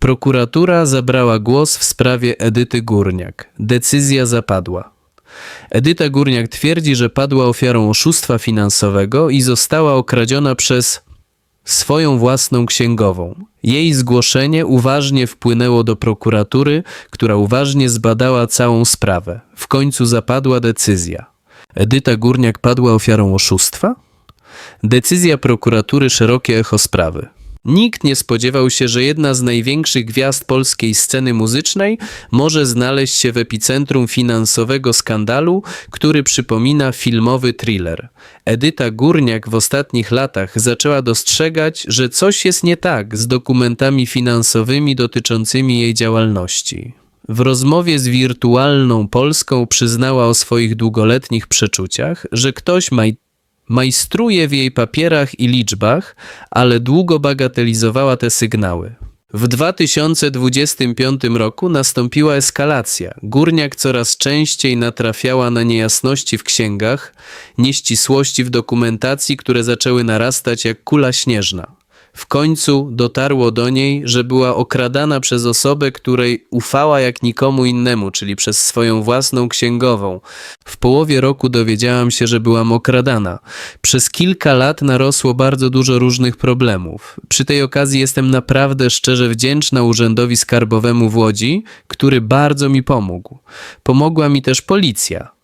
Prokuratura zabrała głos w sprawie Edyty Górniak. Decyzja zapadła. Edyta Górniak twierdzi, że padła ofiarą oszustwa finansowego i została okradziona przez swoją własną księgową. Jej zgłoszenie uważnie wpłynęło do prokuratury, która uważnie zbadała całą sprawę. W końcu zapadła decyzja. Edyta Górniak padła ofiarą oszustwa? Decyzja prokuratury szerokie echo sprawy. Nikt nie spodziewał się, że jedna z największych gwiazd polskiej sceny muzycznej może znaleźć się w epicentrum finansowego skandalu, który przypomina filmowy thriller. Edyta Górniak w ostatnich latach zaczęła dostrzegać, że coś jest nie tak z dokumentami finansowymi dotyczącymi jej działalności. W rozmowie z wirtualną Polską przyznała o swoich długoletnich przeczuciach, że ktoś ma majstruje w jej papierach i liczbach, ale długo bagatelizowała te sygnały. W 2025 roku nastąpiła eskalacja. Górniak coraz częściej natrafiała na niejasności w księgach, nieścisłości w dokumentacji, które zaczęły narastać jak kula śnieżna. W końcu dotarło do niej, że była okradana przez osobę, której ufała jak nikomu innemu, czyli przez swoją własną księgową. W połowie roku dowiedziałam się, że byłam okradana. Przez kilka lat narosło bardzo dużo różnych problemów. Przy tej okazji jestem naprawdę szczerze wdzięczna Urzędowi Skarbowemu w Łodzi, który bardzo mi pomógł. Pomogła mi też policja.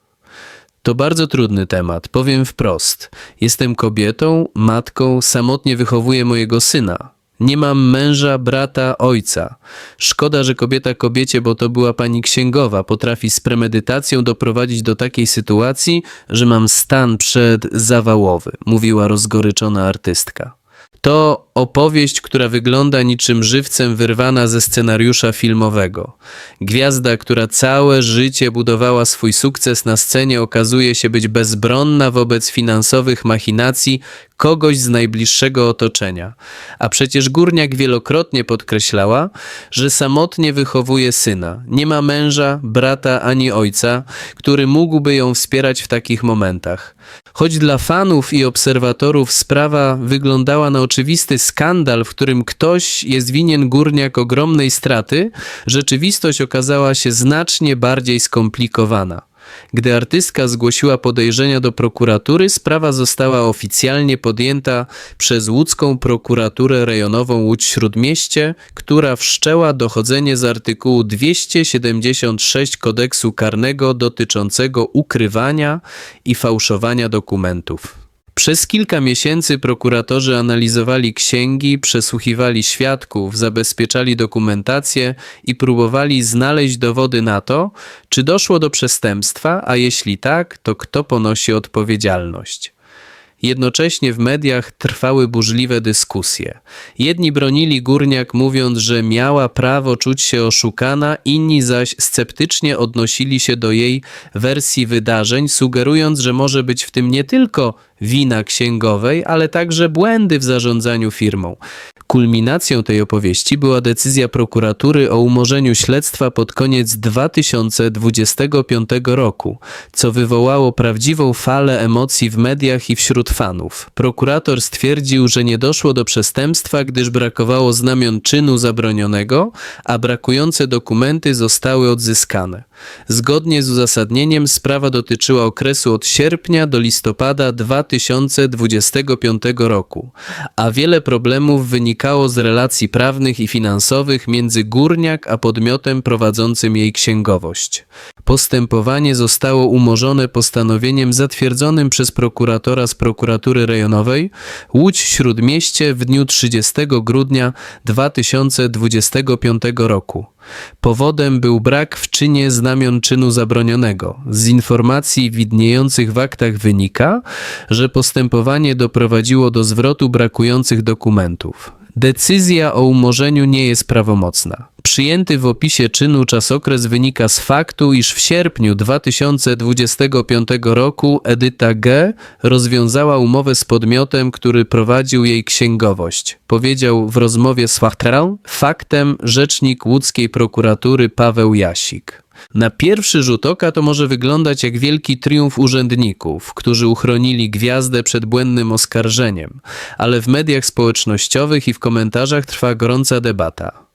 To bardzo trudny temat, powiem wprost. Jestem kobietą, matką, samotnie wychowuję mojego syna. Nie mam męża, brata, ojca. Szkoda, że kobieta kobiecie, bo to była pani księgowa, potrafi z premedytacją doprowadzić do takiej sytuacji, że mam stan przedzawałowy, mówiła rozgoryczona artystka. To opowieść, która wygląda niczym żywcem wyrwana ze scenariusza filmowego. Gwiazda, która całe życie budowała swój sukces na scenie, okazuje się być bezbronna wobec finansowych machinacji kogoś z najbliższego otoczenia. A przecież górniak wielokrotnie podkreślała, że samotnie wychowuje syna. Nie ma męża, brata ani ojca, który mógłby ją wspierać w takich momentach. Choć dla fanów i obserwatorów sprawa wyglądała na oczywisty skandal, w którym ktoś jest winien górniak ogromnej straty, rzeczywistość okazała się znacznie bardziej skomplikowana. Gdy artystka zgłosiła podejrzenia do prokuratury, sprawa została oficjalnie podjęta przez łódzką prokuraturę rejonową Łódź-Śródmieście, która wszczęła dochodzenie z artykułu 276 kodeksu karnego dotyczącego ukrywania i fałszowania dokumentów. Przez kilka miesięcy prokuratorzy analizowali księgi, przesłuchiwali świadków, zabezpieczali dokumentację i próbowali znaleźć dowody na to, czy doszło do przestępstwa, a jeśli tak, to kto ponosi odpowiedzialność. Jednocześnie w mediach trwały burzliwe dyskusje. Jedni bronili górniak, mówiąc, że miała prawo czuć się oszukana, inni zaś sceptycznie odnosili się do jej wersji wydarzeń, sugerując, że może być w tym nie tylko wina księgowej, ale także błędy w zarządzaniu firmą. Kulminacją tej opowieści była decyzja prokuratury o umorzeniu śledztwa pod koniec 2025 roku, co wywołało prawdziwą falę emocji w mediach i wśród fanów. Prokurator stwierdził, że nie doszło do przestępstwa, gdyż brakowało znamion czynu zabronionego, a brakujące dokumenty zostały odzyskane. Zgodnie z uzasadnieniem sprawa dotyczyła okresu od sierpnia do listopada 2025 roku, a wiele problemów wynikało z relacji prawnych i finansowych między górniak a podmiotem prowadzącym jej księgowość. Postępowanie zostało umorzone postanowieniem zatwierdzonym przez prokuratora z prokuratury rejonowej Łódź Śródmieście w dniu 30 grudnia 2025 roku. Powodem był brak w czynie znamion czynu zabronionego. Z informacji widniejących w aktach wynika, że postępowanie doprowadziło do zwrotu brakujących dokumentów. Decyzja o umorzeniu nie jest prawomocna. Przyjęty w opisie czynu czasokres wynika z faktu, iż w sierpniu 2025 roku Edyta G. rozwiązała umowę z podmiotem, który prowadził jej księgowość. Powiedział w rozmowie z Fachterą faktem rzecznik łódzkiej prokuratury Paweł Jasik. Na pierwszy rzut oka to może wyglądać jak wielki triumf urzędników, którzy uchronili gwiazdę przed błędnym oskarżeniem, ale w mediach społecznościowych i w komentarzach trwa gorąca debata.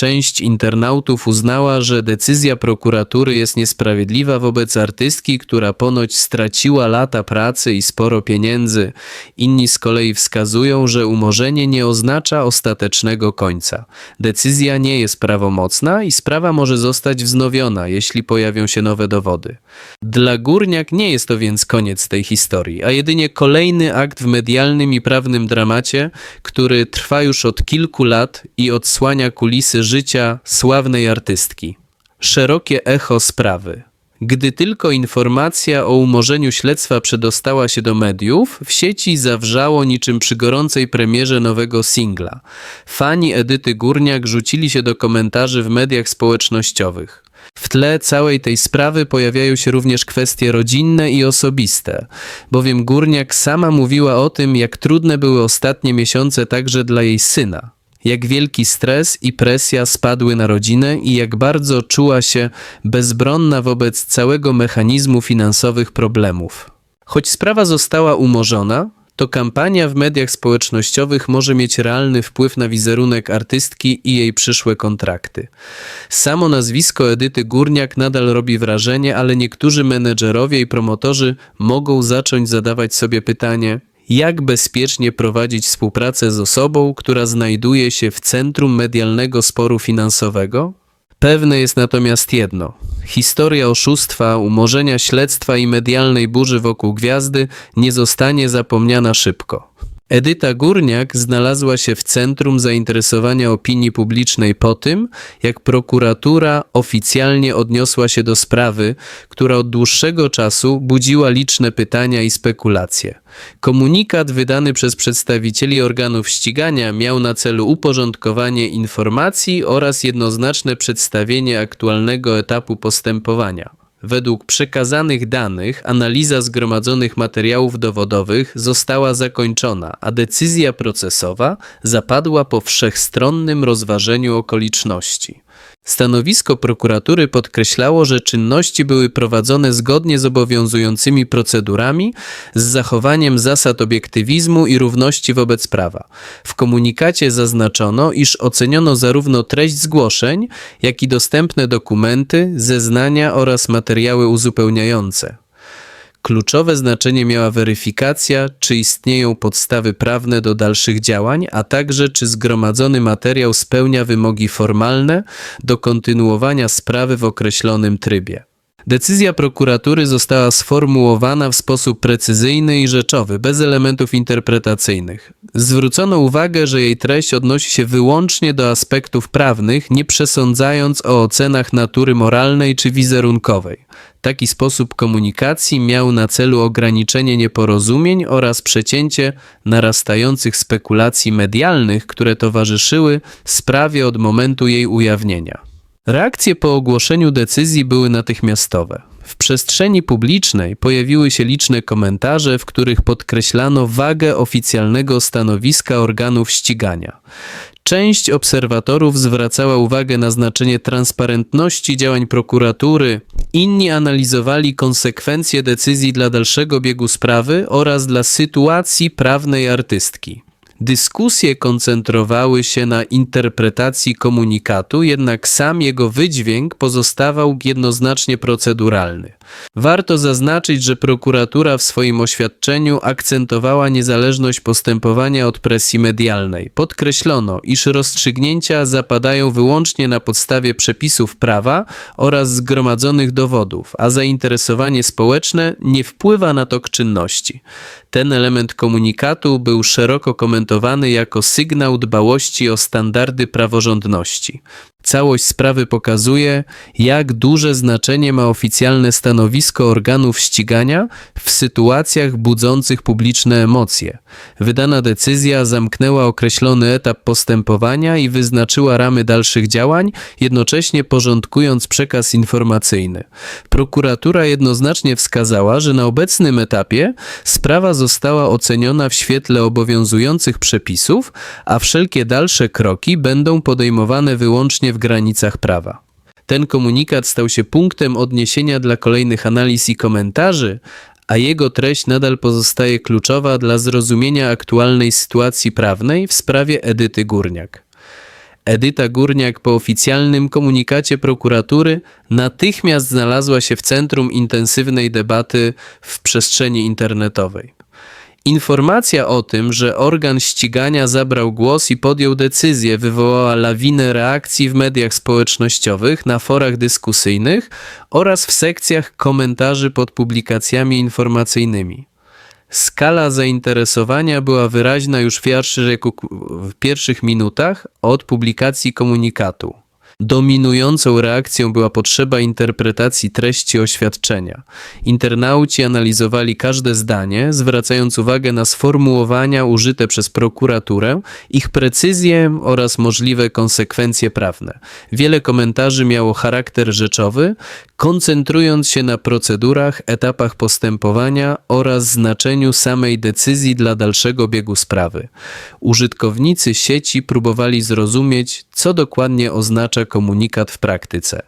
Część internautów uznała, że decyzja prokuratury jest niesprawiedliwa wobec artystki, która ponoć straciła lata pracy i sporo pieniędzy. Inni z kolei wskazują, że umorzenie nie oznacza ostatecznego końca. Decyzja nie jest prawomocna i sprawa może zostać wznowiona, jeśli pojawią się nowe dowody. Dla Górniak nie jest to więc koniec tej historii, a jedynie kolejny akt w medialnym i prawnym dramacie, który trwa już od kilku lat i odsłania kulisy życia sławnej artystki. Szerokie echo sprawy. Gdy tylko informacja o umorzeniu śledztwa przedostała się do mediów, w sieci zawrzało niczym przy gorącej premierze nowego singla. Fani Edyty Górniak rzucili się do komentarzy w mediach społecznościowych. W tle całej tej sprawy pojawiają się również kwestie rodzinne i osobiste, bowiem Górniak sama mówiła o tym, jak trudne były ostatnie miesiące także dla jej syna. Jak wielki stres i presja spadły na rodzinę i jak bardzo czuła się bezbronna wobec całego mechanizmu finansowych problemów. Choć sprawa została umorzona, to kampania w mediach społecznościowych może mieć realny wpływ na wizerunek artystki i jej przyszłe kontrakty. Samo nazwisko Edyty Górniak nadal robi wrażenie, ale niektórzy menedżerowie i promotorzy mogą zacząć zadawać sobie pytanie, jak bezpiecznie prowadzić współpracę z osobą, która znajduje się w centrum medialnego sporu finansowego? Pewne jest natomiast jedno. Historia oszustwa, umorzenia śledztwa i medialnej burzy wokół gwiazdy nie zostanie zapomniana szybko. Edyta Górniak znalazła się w centrum zainteresowania opinii publicznej po tym, jak prokuratura oficjalnie odniosła się do sprawy, która od dłuższego czasu budziła liczne pytania i spekulacje. Komunikat wydany przez przedstawicieli organów ścigania miał na celu uporządkowanie informacji oraz jednoznaczne przedstawienie aktualnego etapu postępowania. Według przekazanych danych analiza zgromadzonych materiałów dowodowych została zakończona, a decyzja procesowa zapadła po wszechstronnym rozważeniu okoliczności. Stanowisko prokuratury podkreślało, że czynności były prowadzone zgodnie z obowiązującymi procedurami, z zachowaniem zasad obiektywizmu i równości wobec prawa. W komunikacie zaznaczono, iż oceniono zarówno treść zgłoszeń, jak i dostępne dokumenty, zeznania oraz materiały uzupełniające. Kluczowe znaczenie miała weryfikacja, czy istnieją podstawy prawne do dalszych działań, a także czy zgromadzony materiał spełnia wymogi formalne do kontynuowania sprawy w określonym trybie. Decyzja prokuratury została sformułowana w sposób precyzyjny i rzeczowy, bez elementów interpretacyjnych. Zwrócono uwagę, że jej treść odnosi się wyłącznie do aspektów prawnych, nie przesądzając o ocenach natury moralnej czy wizerunkowej. Taki sposób komunikacji miał na celu ograniczenie nieporozumień oraz przecięcie narastających spekulacji medialnych, które towarzyszyły sprawie od momentu jej ujawnienia. Reakcje po ogłoszeniu decyzji były natychmiastowe. W przestrzeni publicznej pojawiły się liczne komentarze, w których podkreślano wagę oficjalnego stanowiska organów ścigania. Część obserwatorów zwracała uwagę na znaczenie transparentności działań prokuratury, inni analizowali konsekwencje decyzji dla dalszego biegu sprawy oraz dla sytuacji prawnej artystki. Dyskusje koncentrowały się na interpretacji komunikatu, jednak sam jego wydźwięk pozostawał jednoznacznie proceduralny. Warto zaznaczyć, że prokuratura w swoim oświadczeniu akcentowała niezależność postępowania od presji medialnej. Podkreślono, iż rozstrzygnięcia zapadają wyłącznie na podstawie przepisów prawa oraz zgromadzonych dowodów, a zainteresowanie społeczne nie wpływa na tok czynności. Ten element komunikatu był szeroko komentowany jako sygnał dbałości o standardy praworządności. Całość sprawy pokazuje, jak duże znaczenie ma oficjalne stanowisko organów ścigania w sytuacjach budzących publiczne emocje. Wydana decyzja zamknęła określony etap postępowania i wyznaczyła ramy dalszych działań, jednocześnie porządkując przekaz informacyjny. Prokuratura jednoznacznie wskazała, że na obecnym etapie sprawa została oceniona w świetle obowiązujących przepisów, a wszelkie dalsze kroki będą podejmowane wyłącznie w granicach prawa. Ten komunikat stał się punktem odniesienia dla kolejnych analiz i komentarzy, a jego treść nadal pozostaje kluczowa dla zrozumienia aktualnej sytuacji prawnej w sprawie Edyty Górniak. Edyta Górniak po oficjalnym komunikacie prokuratury natychmiast znalazła się w centrum intensywnej debaty w przestrzeni internetowej. Informacja o tym, że organ ścigania zabrał głos i podjął decyzję, wywołała lawinę reakcji w mediach społecznościowych, na forach dyskusyjnych oraz w sekcjach komentarzy pod publikacjami informacyjnymi. Skala zainteresowania była wyraźna już w pierwszych, minutach od publikacji komunikatu. Dominującą reakcją była potrzeba interpretacji treści oświadczenia. Internauci analizowali każde zdanie, zwracając uwagę na sformułowania użyte przez prokuraturę, ich precyzję oraz możliwe konsekwencje prawne. Wiele komentarzy miało charakter rzeczowy, koncentrując się na procedurach, etapach postępowania oraz znaczeniu samej decyzji dla dalszego biegu sprawy. Użytkownicy sieci próbowali zrozumieć, co dokładnie oznacza komunikat w praktyce.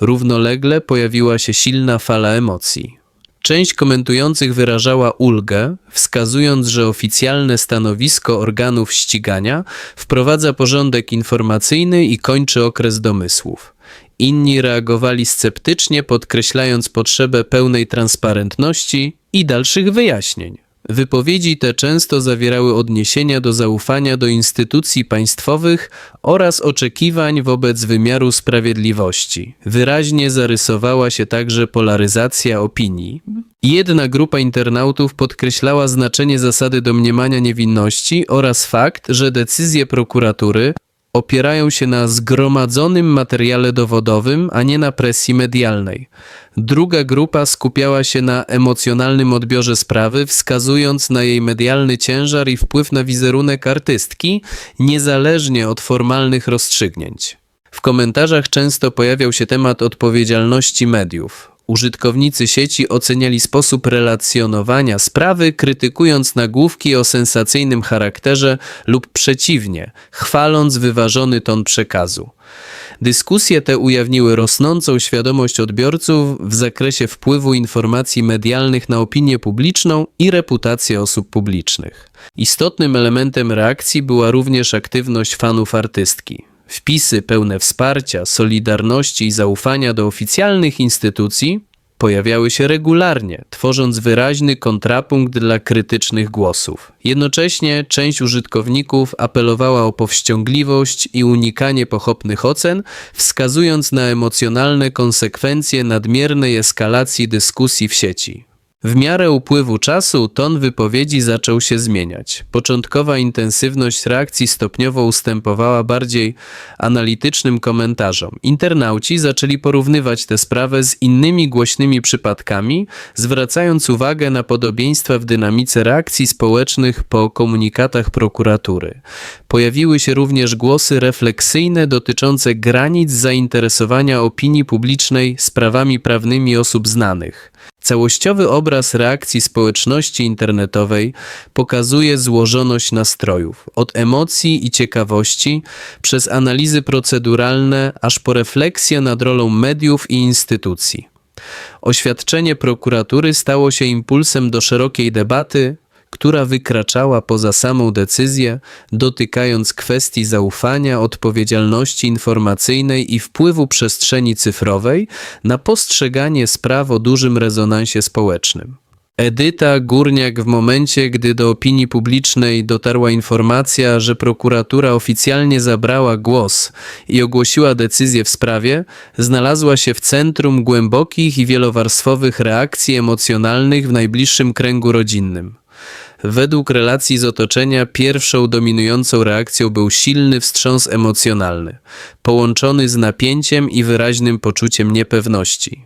Równolegle pojawiła się silna fala emocji. Część komentujących wyrażała ulgę, wskazując, że oficjalne stanowisko organów ścigania wprowadza porządek informacyjny i kończy okres domysłów. Inni reagowali sceptycznie, podkreślając potrzebę pełnej transparentności i dalszych wyjaśnień. Wypowiedzi te często zawierały odniesienia do zaufania do instytucji państwowych oraz oczekiwań wobec wymiaru sprawiedliwości. Wyraźnie zarysowała się także polaryzacja opinii. Jedna grupa internautów podkreślała znaczenie zasady domniemania niewinności oraz fakt, że decyzje prokuratury opierają się na zgromadzonym materiale dowodowym, a nie na presji medialnej. Druga grupa skupiała się na emocjonalnym odbiorze sprawy, wskazując na jej medialny ciężar i wpływ na wizerunek artystki, niezależnie od formalnych rozstrzygnięć. W komentarzach często pojawiał się temat odpowiedzialności mediów. Użytkownicy sieci oceniali sposób relacjonowania sprawy, krytykując nagłówki o sensacyjnym charakterze lub przeciwnie, chwaląc wyważony ton przekazu. Dyskusje te ujawniły rosnącą świadomość odbiorców w zakresie wpływu informacji medialnych na opinię publiczną i reputację osób publicznych. Istotnym elementem reakcji była również aktywność fanów artystki. Wpisy pełne wsparcia, solidarności i zaufania do oficjalnych instytucji pojawiały się regularnie, tworząc wyraźny kontrapunkt dla krytycznych głosów. Jednocześnie część użytkowników apelowała o powściągliwość i unikanie pochopnych ocen, wskazując na emocjonalne konsekwencje nadmiernej eskalacji dyskusji w sieci. W miarę upływu czasu ton wypowiedzi zaczął się zmieniać. Początkowa intensywność reakcji stopniowo ustępowała bardziej analitycznym komentarzom. Internauci zaczęli porównywać tę sprawę z innymi głośnymi przypadkami, zwracając uwagę na podobieństwa w dynamice reakcji społecznych po komunikatach prokuratury. Pojawiły się również głosy refleksyjne dotyczące granic zainteresowania opinii publicznej sprawami prawnymi osób znanych. Całościowy obraz reakcji społeczności internetowej pokazuje złożoność nastrojów, od emocji i ciekawości, przez analizy proceduralne, aż po refleksję nad rolą mediów i instytucji. Oświadczenie prokuratury stało się impulsem do szerokiej debaty, która wykraczała poza samą decyzję, dotykając kwestii zaufania, odpowiedzialności informacyjnej i wpływu przestrzeni cyfrowej na postrzeganie spraw o dużym rezonansie społecznym. Edyta Górniak w momencie, gdy do opinii publicznej dotarła informacja, że prokuratura oficjalnie zabrała głos i ogłosiła decyzję w sprawie, znalazła się w centrum głębokich i wielowarstwowych reakcji emocjonalnych w najbliższym kręgu rodzinnym. Według relacji z otoczenia pierwszą dominującą reakcją był silny wstrząs emocjonalny, połączony z napięciem i wyraźnym poczuciem niepewności.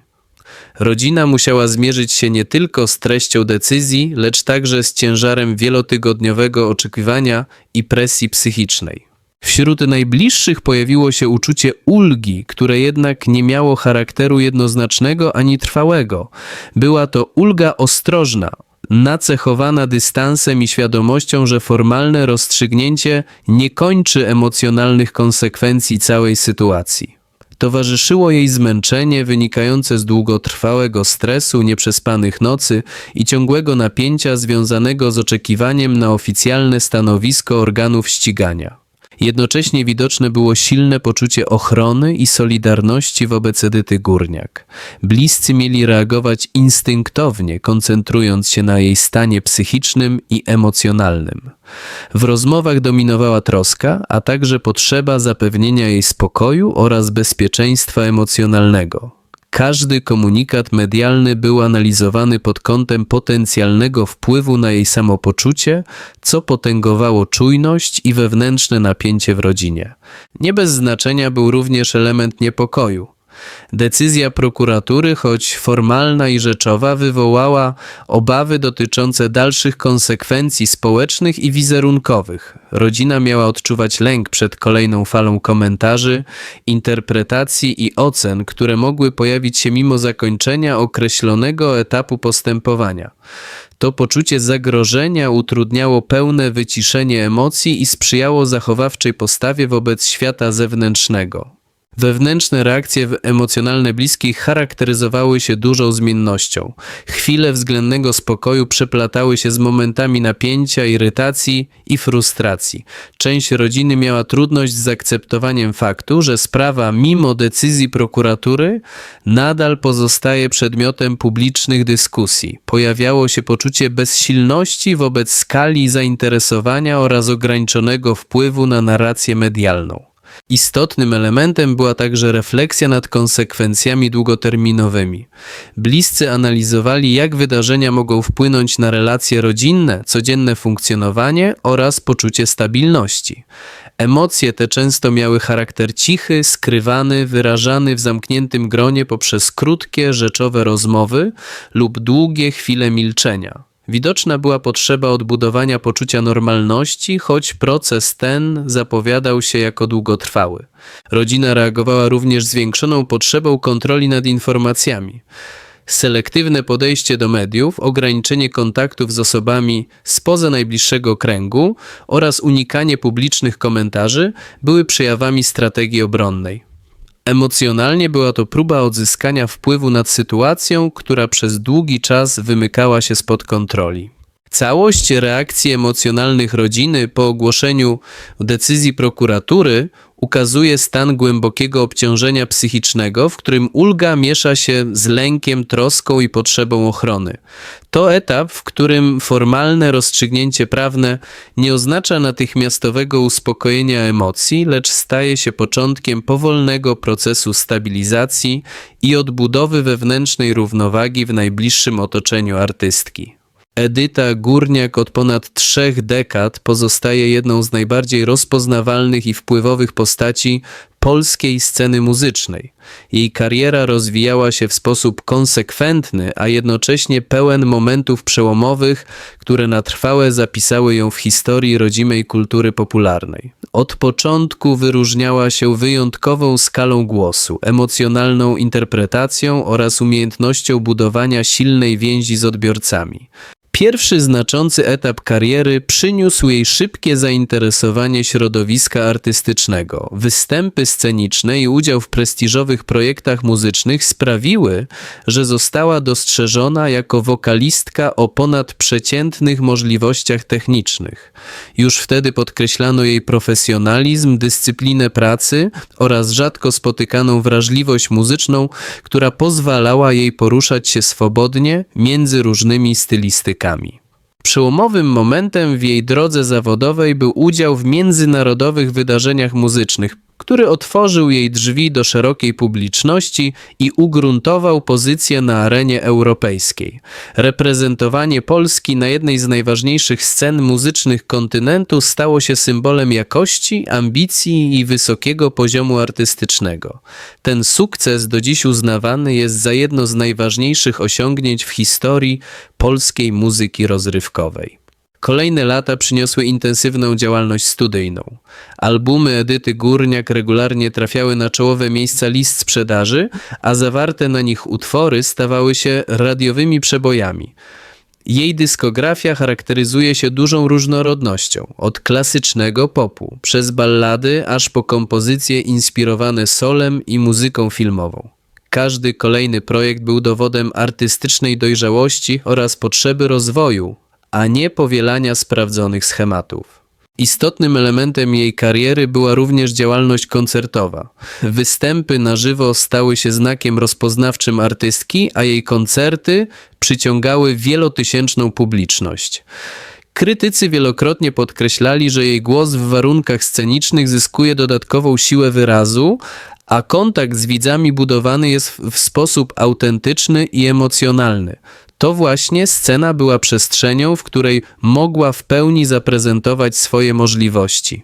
Rodzina musiała zmierzyć się nie tylko z treścią decyzji, lecz także z ciężarem wielotygodniowego oczekiwania i presji psychicznej. Wśród najbliższych pojawiło się uczucie ulgi, które jednak nie miało charakteru jednoznacznego ani trwałego. Była to ulga ostrożna, nacechowana dystansem i świadomością, że formalne rozstrzygnięcie nie kończy emocjonalnych konsekwencji całej sytuacji. Towarzyszyło jej zmęczenie wynikające z długotrwałego stresu, nieprzespanych nocy i ciągłego napięcia związanego z oczekiwaniem na oficjalne stanowisko organów ścigania. Jednocześnie widoczne było silne poczucie ochrony i solidarności wobec Edyty Górniak. Bliscy mieli reagować instynktownie, koncentrując się na jej stanie psychicznym i emocjonalnym. W rozmowach dominowała troska, a także potrzeba zapewnienia jej spokoju oraz bezpieczeństwa emocjonalnego. Każdy komunikat medialny był analizowany pod kątem potencjalnego wpływu na jej samopoczucie, co potęgowało czujność i wewnętrzne napięcie w rodzinie. Nie bez znaczenia był również element niepokoju. Decyzja prokuratury, choć formalna i rzeczowa, wywołała obawy dotyczące dalszych konsekwencji społecznych i wizerunkowych. Rodzina miała odczuwać lęk przed kolejną falą komentarzy, interpretacji i ocen, które mogły pojawić się mimo zakończenia określonego etapu postępowania. To poczucie zagrożenia utrudniało pełne wyciszenie emocji i sprzyjało zachowawczej postawie wobec świata zewnętrznego. Wewnętrzne reakcje emocjonalne bliskich charakteryzowały się dużą zmiennością. Chwile względnego spokoju przeplatały się z momentami napięcia, irytacji i frustracji. Część rodziny miała trudność z zaakceptowaniem faktu, że sprawa, mimo decyzji prokuratury, nadal pozostaje przedmiotem publicznych dyskusji. Pojawiało się poczucie bezsilności wobec skali zainteresowania oraz ograniczonego wpływu na narrację medialną. Istotnym elementem była także refleksja nad konsekwencjami długoterminowymi. Bliscy analizowali, jak wydarzenia mogą wpłynąć na relacje rodzinne, codzienne funkcjonowanie oraz poczucie stabilności. Emocje te często miały charakter cichy, skrywany, wyrażany w zamkniętym gronie poprzez krótkie, rzeczowe rozmowy lub długie chwile milczenia. Widoczna była potrzeba odbudowania poczucia normalności, choć proces ten zapowiadał się jako długotrwały. Rodzina reagowała również zwiększoną potrzebą kontroli nad informacjami. Selektywne podejście do mediów, ograniczenie kontaktów z osobami spoza najbliższego kręgu oraz unikanie publicznych komentarzy były przejawami strategii obronnej. Emocjonalnie była to próba odzyskania wpływu nad sytuacją, która przez długi czas wymykała się spod kontroli. Całość reakcji emocjonalnych rodziny po ogłoszeniu decyzji prokuratury ukazuje stan głębokiego obciążenia psychicznego, w którym ulga miesza się z lękiem, troską i potrzebą ochrony. To etap, w którym formalne rozstrzygnięcie prawne nie oznacza natychmiastowego uspokojenia emocji, lecz staje się początkiem powolnego procesu stabilizacji i odbudowy wewnętrznej równowagi w najbliższym otoczeniu artystki. Edyta Górniak od ponad trzech dekad pozostaje jedną z najbardziej rozpoznawalnych i wpływowych postaci polskiej sceny muzycznej. Jej kariera rozwijała się w sposób konsekwentny, a jednocześnie pełen momentów przełomowych, które na trwałe zapisały ją w historii rodzimej kultury popularnej. Od początku wyróżniała się wyjątkową skalą głosu, emocjonalną interpretacją oraz umiejętnością budowania silnej więzi z odbiorcami. Pierwszy znaczący etap kariery przyniósł jej szybkie zainteresowanie środowiska artystycznego. Występy sceniczne i udział w prestiżowych projektach muzycznych sprawiły, że została dostrzeżona jako wokalistka o ponadprzeciętnych możliwościach technicznych. Już wtedy podkreślano jej profesjonalizm, dyscyplinę pracy oraz rzadko spotykaną wrażliwość muzyczną, która pozwalała jej poruszać się swobodnie między różnymi stylistykami. Przełomowym momentem w jej drodze zawodowej był udział w międzynarodowych wydarzeniach muzycznych, który otworzył jej drzwi do szerokiej publiczności i ugruntował pozycję na arenie europejskiej. Reprezentowanie Polski na jednej z najważniejszych scen muzycznych kontynentu stało się symbolem jakości, ambicji i wysokiego poziomu artystycznego. Ten sukces do dziś uznawany jest za jedno z najważniejszych osiągnięć w historii polskiej muzyki rozrywkowej. Kolejne lata przyniosły intensywną działalność studyjną. Albumy Edyty Górniak regularnie trafiały na czołowe miejsca list sprzedaży, a zawarte na nich utwory stawały się radiowymi przebojami. Jej dyskografia charakteryzuje się dużą różnorodnością, od klasycznego popu, przez ballady, aż po kompozycje inspirowane solem i muzyką filmową. Każdy kolejny projekt był dowodem artystycznej dojrzałości oraz potrzeby rozwoju, a nie powielania sprawdzonych schematów. Istotnym elementem jej kariery była również działalność koncertowa. Występy na żywo stały się znakiem rozpoznawczym artystki, a jej koncerty przyciągały wielotysięczną publiczność. Krytycy wielokrotnie podkreślali, że jej głos w warunkach scenicznych zyskuje dodatkową siłę wyrazu, a kontakt z widzami budowany jest w- sposób autentyczny i emocjonalny. To właśnie scena była przestrzenią, w której mogła w pełni zaprezentować swoje możliwości.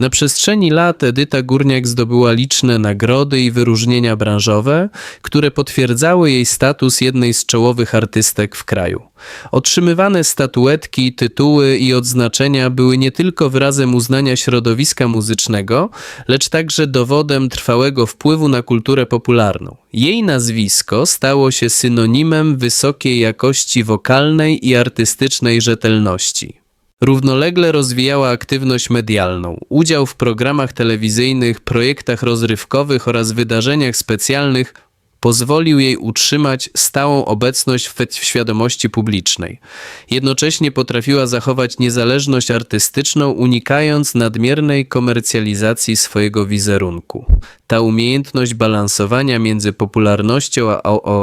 Na przestrzeni lat Edyta Górniak zdobyła liczne nagrody i wyróżnienia branżowe, które potwierdzały jej status jednej z czołowych artystek w kraju. Otrzymywane statuetki, tytuły i odznaczenia były nie tylko wyrazem uznania środowiska muzycznego, lecz także dowodem trwałego wpływu na kulturę popularną. Jej nazwisko stało się synonimem wysokiej jakości wokalnej i artystycznej rzetelności. Równolegle rozwijała aktywność medialną, udział w programach telewizyjnych, projektach rozrywkowych oraz wydarzeniach specjalnych pozwolił jej utrzymać stałą obecność w, świadomości publicznej. Jednocześnie potrafiła zachować niezależność artystyczną, unikając nadmiernej komercjalizacji swojego wizerunku. Ta umiejętność balansowania między popularnością a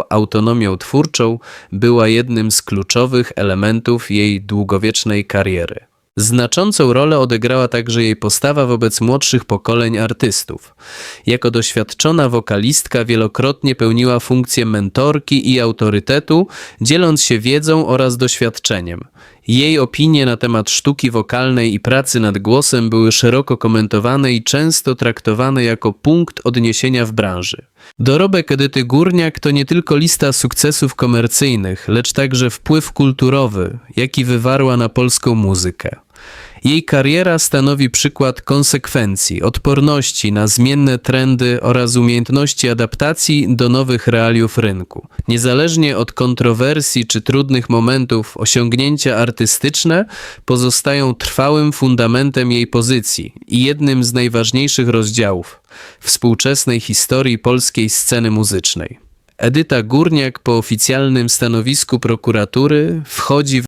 autonomią twórczą była jednym z kluczowych elementów jej długowiecznej kariery. Znaczącą rolę odegrała także jej postawa wobec młodszych pokoleń artystów. Jako doświadczona wokalistka wielokrotnie pełniła funkcję mentorki i autorytetu, dzieląc się wiedzą oraz doświadczeniem. Jej opinie na temat sztuki wokalnej i pracy nad głosem były szeroko komentowane i często traktowane jako punkt odniesienia w branży. Dorobek Edyty Górniak to nie tylko lista sukcesów komercyjnych, lecz także wpływ kulturowy, jaki wywarła na polską muzykę. Jej kariera stanowi przykład konsekwencji, odporności na zmienne trendy oraz umiejętności adaptacji do nowych realiów rynku. Niezależnie od kontrowersji czy trudnych momentów, osiągnięcia artystyczne pozostają trwałym fundamentem jej pozycji i jednym z najważniejszych rozdziałów współczesnej historii polskiej sceny muzycznej. Edyta Górniak po oficjalnym stanowisku prokuratury wchodzi w